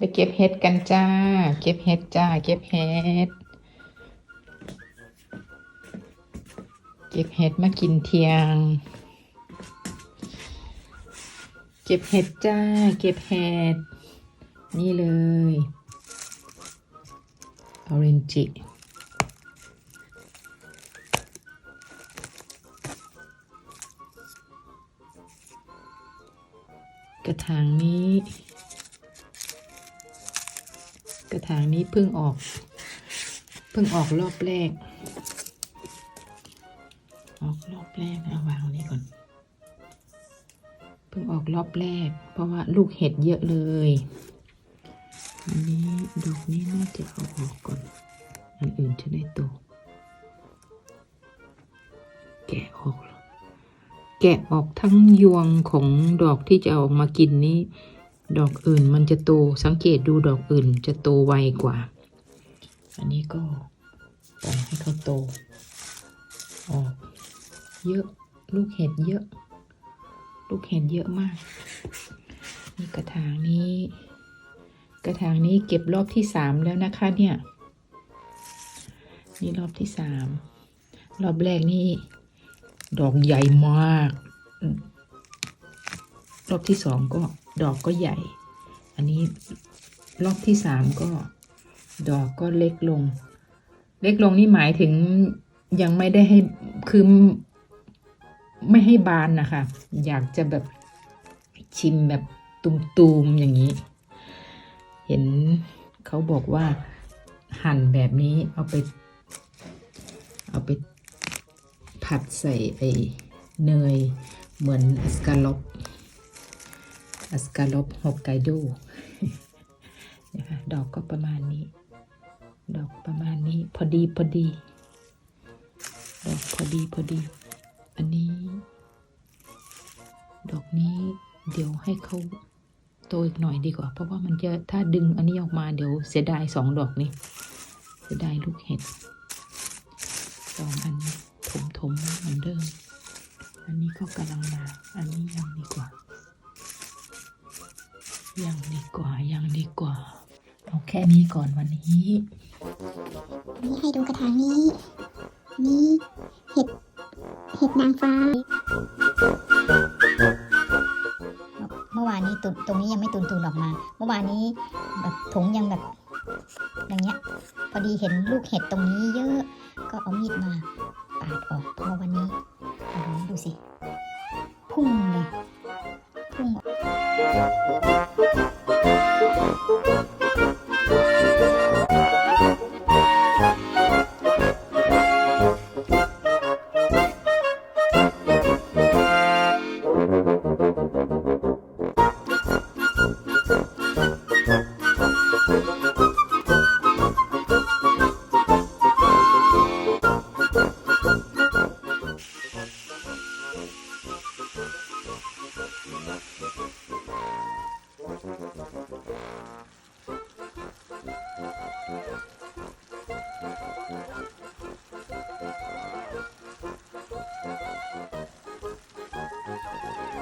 ไปเก็บเห็ดกันจ้า เก็บเห็ดจ้า เก็บเห็ด เก็บเห็ดมากินเทียง เก็บเห็ดจ้า เก็บเห็ด นี่เลยออเรนจิกระถางนี้ กระถางนี้เพิ่งออก เพิ่งออกรอบแรก ออกรอบแรกเอาวางนี้ก่อน เพิ่งออกรอบแรก เพราะว่าลูกเห็ดเยอะเลย อันนี้ดอกนี้น่าจะเอาออกก่อน อันอื่นจะได้โต แกะออก แกะออกทั้งยวงของดอกที่จะเอาออกมากินนี้ ดอกอื่นมันจะโตสังเกตดูดอกอื่นจะโตไวกว่า อันนี้ก็ปล่อยให้เขาโตออกเยอะลูกเห็ดเยอะ ลูกเห็ดเยอะมาก นี่กระถางนี้ กระถางนี้เก็บรอบที่สามแล้วนะคะเนี่ย นี่รอบที่สามรอบแรกนี่ดอกใหญ่มาก รอบที่สองก็ดอกก็ใหญ่ อันนี้รอบที่สามก็ดอกก็เล็กลง เล็กลงนี่หมายถึงยังไม่ได้ให้คือไม่ให้บานนะคะ อยากจะแบบชิมแบบตุมๆอย่างนี้ เห็นเขาบอกว่าหั่นแบบนี้เอาไป เอาไปผัดใส่ไอ้เนยเหมือนอัสกาลอป อัสกาลบฮอกไกโดนะคะดอกก็ประมาณนี้ ดอกประมาณนี้ พอดีพอดี ดอกพอดีพอดี อันนี้ ดอกนี้เดี๋ยวให้เขาโตอีกหน่อยดีกว่า เพราะว่ามันจะถ้าดึงอันนี้ออกมาเดี๋ยวเสียดายสองดอกนี้เสียดายลูกเห็ดสองอันนี้ถมเหมือนเดิม อันนี้ก็กำลังมา อันนี้ ยังดีกว่ายังดีกว่า เอาแค่นี้ก่อนวันนี้ นี่ให้ดูกระถางนี้ นี่เห็ด เห็ดนางฟ้า เมื่อวานนี้ตุนตรงนี้ยังไม่ตุนตุนออกมา เมื่อวานนี้แบบถุงยังแบบ อย่างเงี้ย พอดีเห็นลูกเห็ดตรงนี้เยอะ ก็เอามีดมาปาดออกพอวันนี้โอ้โหดูสิ พุ่งเลยพุ่งออก